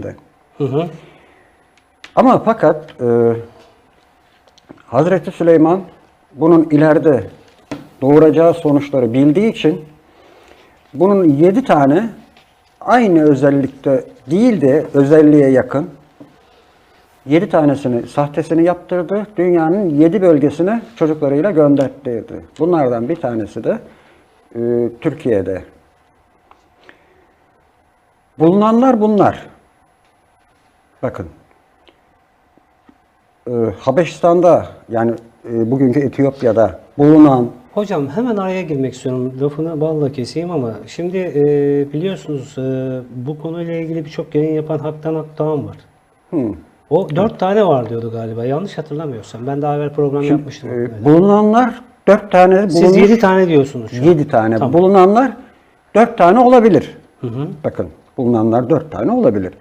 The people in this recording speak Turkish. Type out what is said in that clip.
de. Hı hı. Ama fakat e, Hazreti Süleyman bunun ileride doğuracağı sonuçları bildiği için bunun yedi tane aynı özellikte değil de özelliğe yakın yedi tanesini sahtesini yaptırdı. Dünyanın yedi bölgesine çocuklarıyla gönderttirdi. Bunlardan bir tanesi de e, Türkiye'de. Bulunanlar bunlar. Bakın. Ee, Habeşistan'da yani e, bugünkü Etiyopya'da bulunan Hocam hemen araya girmek istiyorum. Lafını balla keseyim ama şimdi e, biliyorsunuz e, bu konuyla ilgili birçok yayın yapan Haktan Akdoğan var. O dört tane var diyordu galiba. Yanlış hatırlamıyorsam. Ben daha evvel program yapmıştım. e, Evet. bulunanlar dört tane Siz bulunmuş. yedi tane diyorsunuz. Yedi tane Tamam. bulunanlar dört tane olabilir. Bakın bulunanlar dört tane olabilir.